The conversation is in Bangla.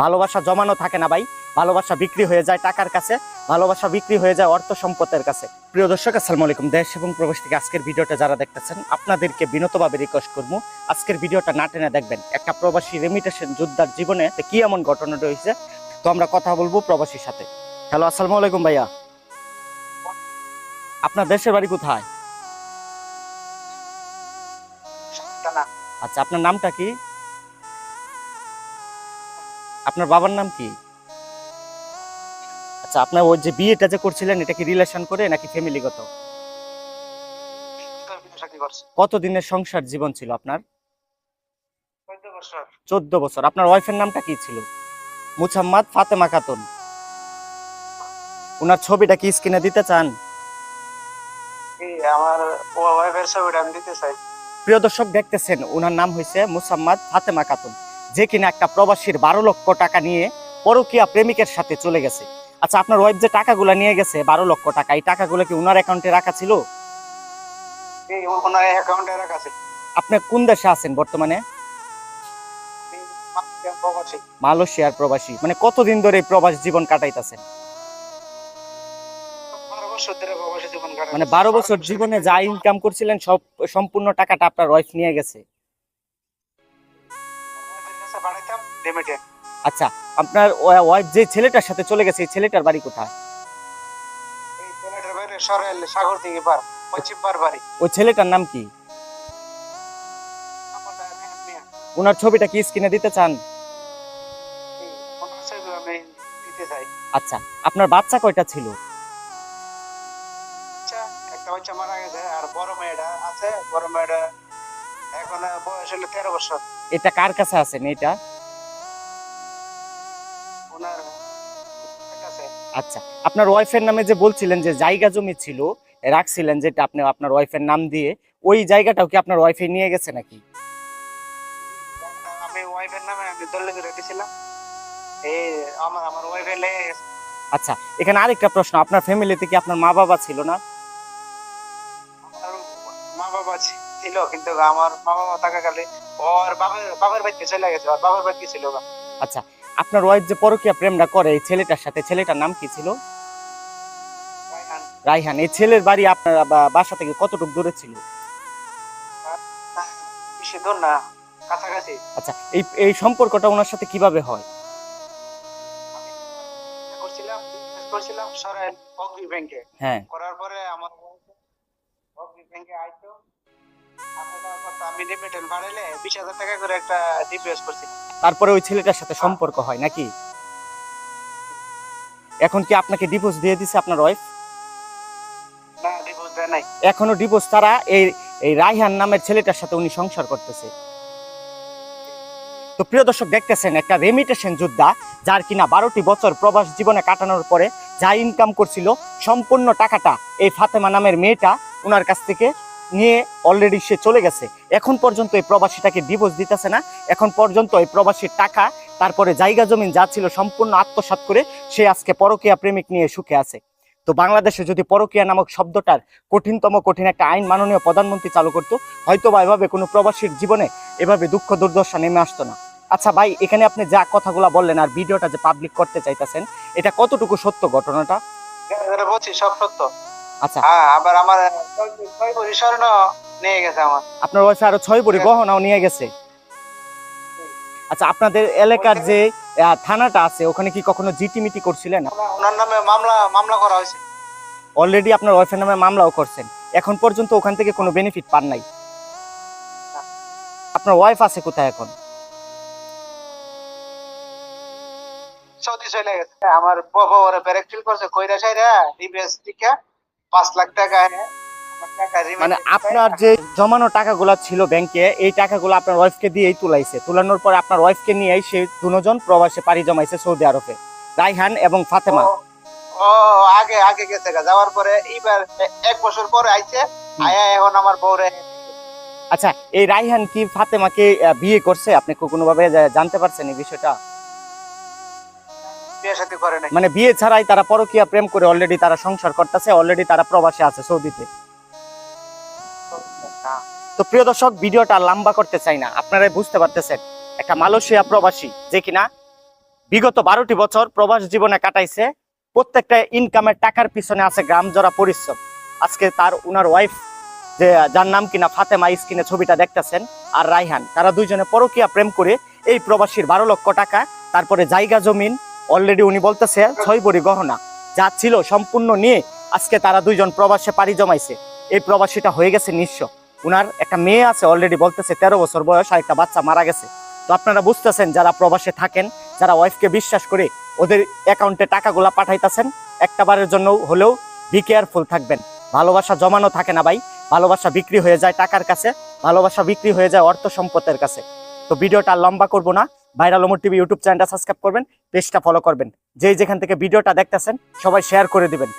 ভালোবাসা জমানো থাকে না ভাই। ভালোবাসা বিক্রি হয়ে যায় টাকার কাছে ভালোবাসা বিক্রি হয়ে যায় অর্থ সম্পদের কাছে। প্রিয় দর্শক আসসালামু আলাইকুম। দেশ এবং প্রবাস থেকে আজকের ভিডিওটা যারা দেখতেছেন আপনাদেরকে বিনতভাবে রিকোয়েস্ট করব। আজকের ভিডিওটা না টেনে দেখবেন একটা প্রবাসী রেমিটেশন যোদ্ধার জীবনে কি এমন ঘটনা রয়েছে। তো আমরা কথা বলব প্রবাসীর সাথে। হ্যালো আসসালামু আলাইকুম ভাইয়া। আপনার দেশের বাড়ি কোথায়? আচ্ছা আপনার নামটা কি? আপনার বাবার নাম কি? আচ্ছা আপনার ওই যে বিয়েটা যে করছিলেন এটা কি রিলেশন করে নাকি ফ্যামিলিগত কত দিনের সংসার জীবন ছিল আপনার? চোদ্দ বছর। আপনার ওয়াইফের নামটা কি ছিল? মুসাম্মদ ফাতেমা খাতুন। ওনার ছবিটা কি স্ক্রিনে দিতে চান? এই আমার ওয়াইফের ছবিটা আমি দিতে চাই। প্রিয় দর্শক দেখতেছেন ওনার নাম হয়েছে মুসাম্মদ ফাতেমা খাতুন। যে কিনা একটা প্রবাসীর বারো লক্ষ টাকা নিয়ে পরকীয়া প্রেমিকের সাথে চলে গেছে। আচ্ছা আপনার ওয়াইফ যে টাকাগুলো নিয়ে গেছে বারো লক্ষ টাকা এই টাকাগুলো কি ওনার অ্যাকাউন্টে রাখা ছিল? আপনি কোন দেশে আছেন বর্তমানে? মালয়েশিয়ার প্রবাসী। মানে কতদিন ধরে এই প্রবাস জীবন কাটাইতেছেন। মানে বারো বছর জীবনে যা ইনকাম করছিলেন সব সম্পূর্ণ টাকাটা আপনার ওয়াইফ নিয়ে গেছে। কাছে পাঠাইতাম লিমিটে আচ্ছা আপনার ওয়াইফ যে ছেলেটার সাথে চলে গেছে এই ছেলেটার বাড়ি কোথায়? এই ছেলেটার বাইরে সরাইল সাগর থেকে পার পশ্চিম পার বাড়ি। ওই ছেলেটার নাম কি। ওনার ছবিটা কি স্ক্রিনে দিতে চান? আচ্ছা আপনার বাচ্চা কয়টা ছিল? আচ্ছা একটা বাচ্চা মারা গেছে আর বড় মেয়েটা আছে বড় মেয়েটা এখন বয়স হলো তেরো বছর। এটা কার কাছে আছেন এটা ওনার কাছে। আচ্ছা আপনার ওয়াইফের নামে যে বলছিলেন যে জায়গা জমি ছিল রাখছিলেন যেটা আপনি আপনার ওয়াইফের নাম দিয়ে ওই জায়গাটাও কি আপনার ওয়াইফে নিয়ে গেছে নাকি? আমি ওয়াইফের নামে আমি দল্লে করে এই আমার আমার ওয়াইফের আচ্ছা এখানে আরেকটা প্রশ্ন আপনার ফ্যামিলিতে কি আপনার মা বাবা ছিল না? আমার মা বাবা ছি- ছিল কিন্তু আমার মা বাবা থাকাকালে ওর বাবার বাবার বাড়িতে চলে গেছে ওর বাবার বাড়িতে ছিল। আচ্ছা আপনার ওয়াইফ যে পরকীয়া প্রেমটা করে এই ছেলেটার সাথে ছেলেটার নাম কি ছিল? রাইহান এই ছেলের বাড়ি আপনার বাসা থেকে কতটুকু দূরে ছিল? বেশি দূর না কাছাকাছি। আচ্ছা এই এই সম্পর্কটা ওনার সাথে কীভাবে হয়? করছিলাম করছিলাম সরাইল অগ্নি ব্যাংকে। হ্যাঁ। করার পরে আমার অগ্নি ব্যাংকে আমি রেমিটেন্স বাড়াইলে বিশ হাজার টাকা করে একটা ডিপিএস করছি তারপরে ওই ছেলেটার সাথে সম্পর্ক হয় নাকি? এখন কি আপনাকে ডিভোর্স দিয়ে দিছে আপনার ওয়াইফ না ডিপোজ দেয় নাই। এখনও ডিভোর্স তারা এই এই রাইহান নামের ছেলেটার সাথে উনি সংসার করতেছে। তো প্রিয় দর্শক দেখতেছেন একটা রেমিটেশন যোদ্ধা যার কিনা বারোটি বছর প্রবাস জীবনে কাটানোর পরে যা ইনকাম করছিল সম্পূর্ণ টাকাটা এই ফাতেমা নামের মেয়েটা ওনার কাছ থেকে নিয়ে অলরেডি সে চলে গেছে। এখন পর্যন্ত এই প্রবাসীটাকে ডিভোর্স দিতেছে না। এখন পর্যন্ত এই প্রবাসীর টাকা, তারপরে জায়গা জমিন যা ছিল সম্পূর্ণ আত্মসাৎ করে সে আজকে পরকীয়া প্রেমিক নিয়ে সুখে আছে। তো বাংলাদেশে যদি পরকীয়া নামক শব্দটার কঠিনতম, কঠিন একটা আইন মাননীয় প্রধানমন্ত্রী চালু করতো হয়তো বা এভাবে কোনো প্রবাসীর জীবনে এভাবে দুঃখ, দুর্দশা নেমে আসতো না। আচ্ছা ভাই, এখানে আপনি যা কথাগুলো বললেন আর ভিডিওটা যে পাবলিক করতে চাইতেছেন, এটা কতটুকু সত্য ঘটনাটা? যেটা বলছি, সব সত্য। আচ্ছা। হ্যাঁ আবার আমার ছয়- ভরি স্বর্ণ নিয়ে গেছে আমার। আপনার ওয়াইফে আরও ছয় বড়ি গহনাও নিয়ে গেছে। আচ্ছা আপনাদের এলাকার যে থানাটা আছে ওখানে কি কখনো জিটি মিটি করছিলেন? ওনার নামে মামলা মামলা করা হয়েছে। অলরেডি আপনার ওয়াইফের নামে মামলাও করছেন। এখন পর্যন্ত ওখান থেকে কোনো বেনিফিট পান নাই? আপনার ওয়াইফ আছে কোথায় এখন? সৌদি চলে গেছে। আমার বউরে প্যারেকটিল করছে কইরা সাইরা ডিবিএস থেকে পাঁচ লাখ টাকা remit মানে আপনার যে জমানো টাকাগুলো ছিল ব্যাংকে এই টাকাগুলো আপনার ওয়াইফকে দিয়েই তুলাইছে। তুলানোর পরে আপনার ওয়াইফকে নিয়েই সে দুজন প্রবাসে পাড়ি জমাইছে সৌদি আরবে। রাইহান এবং ফাতেমা। ও- আগে আগে গেছে যাওয়ার পরে এইবার এক বছর পরে আইছে। আয়া এখন আমার বউরে আচ্ছা এই রাইহান কি ফাতেমাকে বিয়ে করছে? আপনি কি কোনোভাবে জা- জানতে পারছেন এই বিষয়টা? মানে বিয়ে ছাড়াই তারা পরকীয়া প্রেম করে অলরেডি তারা সংসার করতেছে অলরেডি তারা প্রবাসে আছে সৌদিতে। তো প্রিয় দর্শক ভিডিওটা লম্বা করতে চাই না আপনারা বুঝতে পারতেছেন একটা মালয়েশিয়া প্রবাসী যে কিনা বিগত বারোটি বছর প্রবাস জীবনে কাটাইছে প্রত্যেকটা ইনকামের টাকার পিছনে আছে পরিশ্রম। আজকে তার উনার ওয়াইফ যে যার নাম কিনা ফাতেমা স্ক্রিনে ছবিটা দেখতেছেন আর রাইহান তারা দুইজনে পরকিয়া প্রেম করে এই প্রবাসীর বারো লক্ষ টাকা তারপরে জায়গা জমিন অলরেডি উনি বলতেছে, ছয় বড়ি গহনা যা ছিল সম্পূর্ণ নিয়ে আজকে তারা দুইজন প্রবাসে পাড়ি জমাইছে। এই প্রবাসীটা হয়ে গেছে নিঃস্ব। উনার একটা মেয়ে আছে অলরেডি বলতেছে, তেরো বছর বয়স আর একটা বাচ্চা মারা গেছে। তো আপনারা বুঝতেছেন, যারা প্রবাসে থাকেন, যারা ওয়াইফকে বিশ্বাস করে ওদের অ্যাকাউন্টে টাকাগুলা পাঠাইতেছেন, একটা বারের জন্য হলেও বি কেয়ারফুল থাকবেন। ভালোবাসা জমানো থাকে না ভাই। ভালোবাসা বিক্রি হয়ে যায় টাকার কাছে, ভালোবাসা বিক্রি হয়ে যায় অর্থ সম্পদের কাছে। তো ভিডিওটা লম্বা করব না। ভাইরাল ওমর টিভি ইউটিউব চ্যানেলটা সাবস্ক্রাইব করবেন, পেজটা ফলো করবেন। যেই যেখান থেকে ভিডিওটা দেখতেছেন, সবাই শেয়ার করে দিবেন।